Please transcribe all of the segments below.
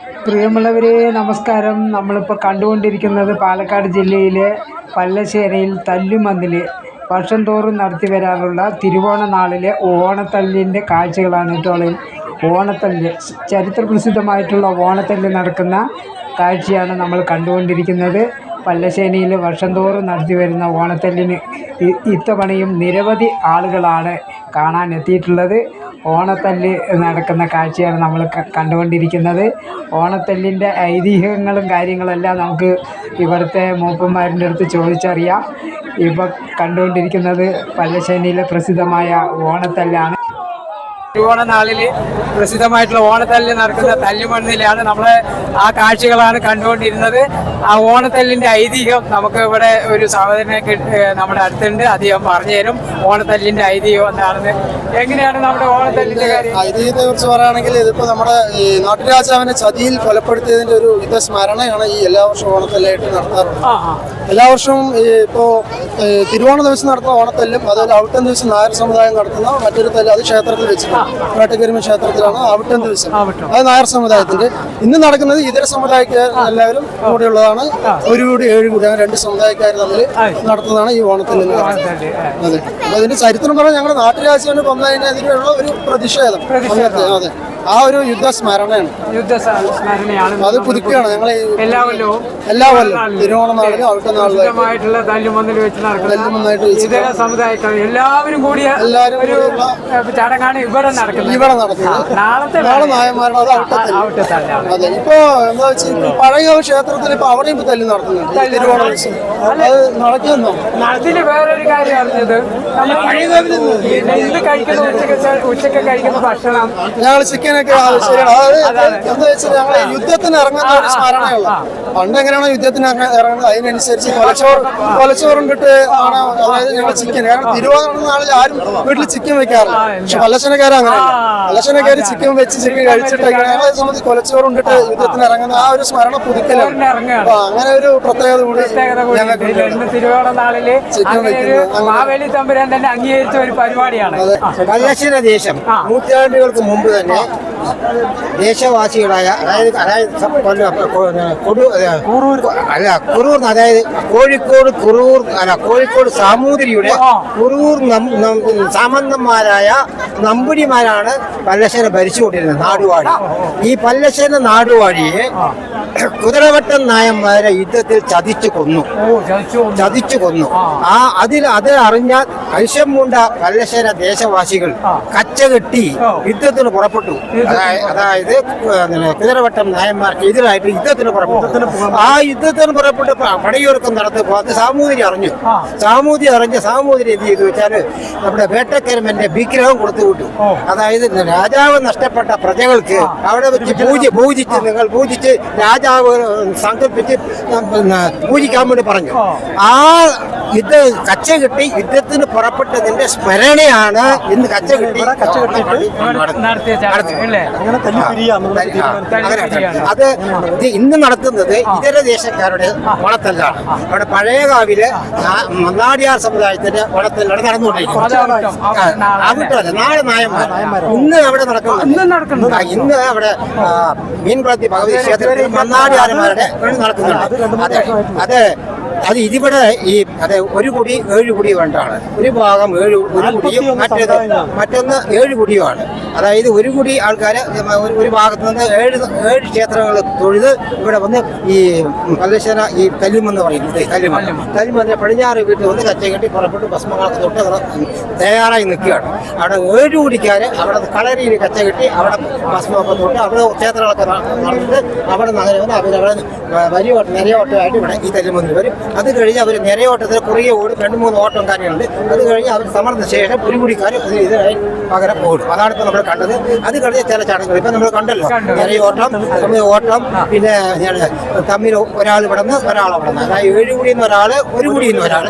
പ്രിയമുള്ളവരെ നമസ്കാരം. നമ്മളിപ്പോൾ കണ്ടുകൊണ്ടിരിക്കുന്നത് പാലക്കാട് ജില്ലയിലെ പല്ലശ്ശേരിയിൽ തല്ലുമന്തിൽ വർഷം തോറും നടത്തി വരാറുള്ള തിരുവോണ നാളിലെ ഓണത്തല്ലിന്റെ കാഴ്ചകളാണ് ഇപ്പോൾ ഓണത്തല്ല് ചരിത്ര പ്രസിദ്ധമായിട്ടുള്ള ഓണത്തല്ല് നടക്കുന്ന കാഴ്ചയാണ് നമ്മൾ കണ്ടുകൊണ്ടിരിക്കുന്നത്. പല്ലശ്ശേരിയിൽ വർഷം തോറും നടത്തി വരുന്ന ഓണത്തല്ലിന് ഇത്തവണയും നിരവധി ആളുകളാണ് കാണാൻ എത്തിയിട്ടുള്ളത്. ഓണത്തല്ല് നടക്കുന്ന കാഴ്ചയാണ് നമ്മൾ കണ്ടുകൊണ്ടിരിക്കുന്നത്. ഓണത്തല്ലിന്റെ ഐതിഹ്യങ്ങളും കാര്യങ്ങളെല്ലാം നമുക്ക് ഇവിടുത്തെ മൂപ്പന്മാരിന്റെ അടുത്ത് ചോദിച്ചറിയാം. ഇപ്പം കണ്ടുകൊണ്ടിരിക്കുന്നത് പല്ലശ്ശേരിയിലെ പ്രസിദ്ധമായ ഓണത്തല്ലാണ്. തിരുവോണനാളിൽ പ്രസിദ്ധമായിട്ടുള്ള ഓണത്തല്ല് നടക്കുന്ന തല്ലുമണ്ണിലാണ് നമ്മൾ ആ കാഴ്ചകളാണ് കണ്ടുകൊണ്ടിരുന്നത്. ആ ഓണത്തല്ലിന്റെ ഐതിഹ്യം നമുക്ക് ഇവിടെ ഒരു സഹോദരനെ നമ്മുടെ അടുത്തുണ്ട്. അദ്ദേഹം പറഞ്ഞു തരും. ഓണത്തല്ലിന്റെ ഐതിഹ്യം എന്താണെന്ന്. എങ്ങനെയാണ് നമ്മുടെ ഓണത്തല്ലിന്റെ കാര്യം? ഐതിഹ്യത്തെ കുറിച്ച് പറയുകയാണെങ്കിൽ ഇതിപ്പോ നമ്മുടെ ഈ നാട്ടുരാജാവിനെ ചതിയിൽ കൊലപ്പെടുത്തിയതിന്റെ ഒരു യുദ്ധ സ്മരണയാണ് ഈ എല്ലാ വർഷവും ഓണത്തല്ലായിട്ട് നടത്താറുള്ളത്. എല്ലാ വർഷവും ഇപ്പോ തിരുവോണ ദിവസം നടത്തുന്ന ഓണത്തല്ലും അതുപോലെ അവിട്ടം ദിവസം നായർ സമുദായം നടത്തുന്ന മറ്റൊരു തല്ല് അത് ക്ഷേത്രത്തിൽ വെച്ചിട്ടുണ്ട്. വേട്ടക്കരിമ ക്ഷേത്രത്തിലാണ് അവിട്ടം ദിവസം. അത് നായർ സമുദായത്തിന്റെ ഇന്ന് നടക്കുന്നത് ഇതര സമുദായക്കാർ എല്ലാവരും കൂടെയുള്ളതാണ് ഒരു കൂടി ഏഴ് കൂടി അങ്ങനെ രണ്ട് സമുദായക്കാർ തമ്മിൽ നടത്തുന്നതാണ് ഈ ആ. അതെ. അപ്പൊ അതിന്റെ ചരിത്രം പറഞ്ഞാൽ ഞങ്ങളുടെ നാട്ടുരാജ്യം കൊന്നതിനെതിരെയുള്ള ഒരു പ്രതിഷേധം. അതെ. ആ ഒരു യുദ്ധ സ്മരണയാണ് യുദ്ധ സ്മരണയാണ് അത് പുതുക്കുകയാണ്. ഞങ്ങൾ എല്ലാ കൊല്ലവും എല്ലാ കൊല്ലം തിരുവോണ നാളിലും അവിടുത്തെ നാളിലും തല്ലുമന്നിൽ വെച്ച് ഇതര സമുദായക്കാർ എല്ലാവരും കൂടിയ എല്ലാവരും ഒരു ചടങ്ങാണ് ഇവിടെ നടക്കുന്നത്. ഇവിടെ നടക്കുന്നത്. നാളത്തെ നാളെ നായന്മാരുടെ അത് ഇപ്പൊ എന്താ വെച്ചാൽ പഴയ ക്ഷേത്രത്തിൽ ഇപ്പൊ അവിടെയും ഇപ്പൊ തല്ലി നടത്തുന്നുണ്ട് തിരുവോണ അത് നടക്കുന്നു അതിന് വേറൊരു കാര്യം അറിഞ്ഞത് നമ്മൾ ഇന്ന് കഴിക്കുന്ന ഉച്ചയ്ക്ക് ഉച്ചയ്ക്ക് കഴിക്കുന്ന ഭക്ഷണം ഞങ്ങൾ ചിക്കനൊക്കെ ശരിയാണ്. അതായത് എന്താ വെച്ചാൽ ഞങ്ങൾ യുദ്ധത്തിന് ഇറങ്ങുന്ന ഒരു സ്മരണയുള്ള പണ്ട് എങ്ങനെയാണോ യുദ്ധത്തിന് ഇറങ്ങ- ഇറങ്ങുന്നത്. അതിനനുസരിച്ച് കൊലച്ചോറ് കൊലച്ചോറുണ്ടിട്ട് ആണ് അതായത് ഞങ്ങൾ ചിക്കൻ. കാരണം തിരുവോണ നാളിൽ ആരും വീട്ടിൽ ചിക്കൻ വെക്കാറില്ല. പക്ഷെ പല്ലശനക്കാരും അങ്ങനെ പല്ലശനക്കാർ ചിക്കൻ വെച്ച് ചിക്കൻ കഴിച്ചിട്ട് ഞങ്ങളെ സംബന്ധിച്ച് കൊലച്ചോറുണ്ടിട്ട് യുദ്ധത്തിന് ഇറങ്ങുന്ന ആ ഒരു സ്മരണ പുതുക്കലാണ്. അപ്പൊ അങ്ങനെ ഒരു പ്രത്യേകത കൂടി തിരുവോണ നാളിൽ മാവേലി തമ്പുരാൻ തന്നെ അംഗീകരിച്ച ഒരു പരിപാടിയാണ്. പല്ലശന ദേശം നൂറ്റാണ്ടുകൾക്ക് മുമ്പ് തന്നെ ദേശവാസികളായ അതായത് അതായത് അല്ല കുറൂർ അതായത് കോഴിക്കോട് കുറൂർ അല്ല കോഴിക്കോട് സാമൂതിരിയുടെ. കുറൂർ സാമന്തന്മാരായ നമ്പൂരിമാരാണ് പല്ലശ്ശന ഭരിച്ചുകൊണ്ടിരുന്നത് നാടുവാഴി. ഈ പല്ലശ്ശന നാടുവാഴിയെ കുതിരവട്ടം നായന്മാരെ യുദ്ധത്തിൽ ചതിച്ചു കൊന്നു. ചതിച്ചു കൊന്നു. ആ. അതിൽ അത് അറിഞ്ഞ കൈശം മൂണ്ട പല്ലശ്ശേന ദേശവാസികൾ കച്ച കച്ചകെട്ടി. യുദ്ധത്തിന് പുറപ്പെട്ടു. അതായത് അങ്ങനെ കുതിരവട്ടം നായന്മാർക്ക് എതിരായിട്ട് യുദ്ധത്തിന് പുറപ്പെട്ടു. ആ യുദ്ധത്തിന് പുറപ്പെട്ട് പടയൊരുക്കം നടത്തപ്പോൾ അത് സാമൂതിരി അറിഞ്ഞു. സാമൂതിരി അറിഞ്ഞ് സാമൂതിരി എന്ത് ചെയ്തു വെച്ചാൽ നമ്മുടെ വേട്ടക്കരമന്റെ വിഗ്രഹം കൊടുത്തു വിട്ടു. അതായത് രാജാവ് നഷ്ടപ്പെട്ട പ്രജകൾക്ക് അവിടെ വെച്ച് പൂജ പൂജിച്ച് നിങ്ങൾ പൂജിച്ച് രാജാവ് സങ്കല്പിച്ച് പൂജിക്കാൻ വേണ്ടി പറഞ്ഞു. ആ. ഇത് കച്ച കിട്ടി യുദ്ധത്തിന് പുറപ്പെട്ടതിന്റെ സ്മരണയാണ് ഇന്ന് കച്ച കിട്ടി കച്ച അല്ലേ തല്ലിപ്പിരിയാണ്. അത് ഇത് ഇന്ന് നടത്തുന്നത് ഇതര ദേശക്കാരുടെ വളത്തല്ലാണ്. അവിടെ പഴയകാവിലെ മന്നാടിയാർ സമുദായത്തിന്റെ വളത്തല്ലാണ് നടന്നുകൊണ്ടിരിക്കുന്നത്. അവിട്ടല്ല നാളെ നായന്മാർ. ഇന്ന് അവിടെ നടക്കുന്നത്. ഇന്ന് അവിടെ മീൻകുളത്തി ഭഗവതി ക്ഷേത്രത്തിൽ മന്നാടിയാരന്മാരുടെ നടക്കുന്നുണ്ട് അതെ. അത്. അത് ഇതിവിടെ ഈ അതെ ഒരു കുടി ഏഴ് കുടി വേണ്ടാണ് ഒരു ഭാഗം ഏഴ് ഒരു കുടിയും മറ്റേത് മറ്റൊന്ന് ഏഴ് കുടിയുമാണ്. അതായത് ഒരു കുടി ആൾക്കാര് ഒരു ഭാഗത്ത് നിന്ന് ഏഴ് ഏഴ് ക്ഷേത്രങ്ങൾ തൊഴുത് ഇവിടെ വന്ന് ഈ പല്ലശ്ശേന ഈ കല്ലുമെന്ന് പറയുന്നത് കല്ലുമെന്ന് കല്ലുമെന്ന് പടിഞ്ഞാറ് വീട്ടിൽ വന്ന് കച്ച കെട്ടി പുറപ്പെട്ട് ഭസ്മങ്ങളൊക്കെ തൊട്ട് തയ്യാറായി നിൽക്കുകയാണ്. അവിടെ ഏഴ് കുടിക്കാര് അവിടെ കളരിയിൽ കച്ച കെട്ടി അവിടെ ഭസ്മമൊക്കെ തൊട്ട് അവിടെ ക്ഷേത്രങ്ങളൊക്കെ നടന്നിട്ട് അവിടെ നഗരം വന്ന് അവരവിടെ വലിയ നിരയോട്ടമായിട്ട് ഇവിടെ ഈ തല്ലുമെന്ന് വരും. അത് കഴിഞ്ഞ് അവർ നിരയോട്ടത്തിൽ കുറേ ഓടും രണ്ട് മൂന്ന് ഓട്ടം കാര്യമുണ്ട് അത് കഴിഞ്ഞ് അവർ സമർന്ന ശേഷം ഒരു കുടിക്കാർ ഇതിനായി പകരം ഓടും. അതാണ് ഇപ്പോൾ നമ്മൾ കണ്ടത്. അത് കഴിഞ്ഞ് ചില ചടങ്ങുകൾ ഇപ്പം നമ്മൾ കണ്ടല്ലോ. കണ്ടു. നിരയോട്ടം ഓട്ടം പിന്നെ തമ്മിൽ ഒരാൾ ഇവിടെ ഒരാൾ അവിടെ അതായത് ഏഴ് കുടിയിൽ നിന്ന് ഒരാൾ ഒരു കുടിയിൽ നിന്ന് ഒരാൾ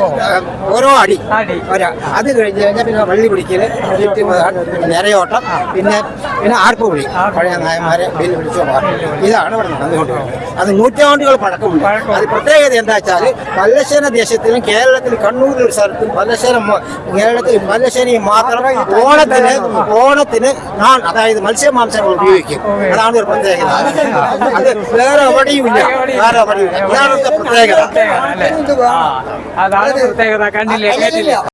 ഓരോ അടി. അടി. ഒരാ. അത് കഴിഞ്ഞ് കഴിഞ്ഞാൽ പിന്നെ വള്ളി പിടിക്കൽ നിരയോട്ടം പിന്നെ പിന്നെ ആർപ്പ് വിളി പഴയ നായന്മാരെ ബില്ല് വിളിച്ചു ഇതാണ് ഇവിടെ നടന്നുകൊണ്ടിരിക്കുന്നത് അത് നൂറ്റാണ്ടുകൾ പഴക്കമുണ്ട്. അത് പ്രത്യേകത എന്താ വെച്ചാൽ പല്ലശ്ശേന ദേശത്തിലും കേരളത്തിൽ കണ്ണൂരിൽ ഒരു സ്ഥലത്തും പല്ലശ്ശേന കേരളത്തിൽ പല്ലശ്ശേനയും മാത്രം ഓണത്തിന് ഓണത്തിന് നാൺ അതായത് മത്സ്യമാംസങ്ങൾ ഉപയോഗിക്കും. അതാണ് ഒരു പ്രത്യേകത. അത് വേറെ എവിടെയും ഇല്ല. വേറെ എവിടെയും ഇല്ല. ഇതാണ് പ്രത്യേകത. പ്രത്യേകത കണ്ടില്ലേ?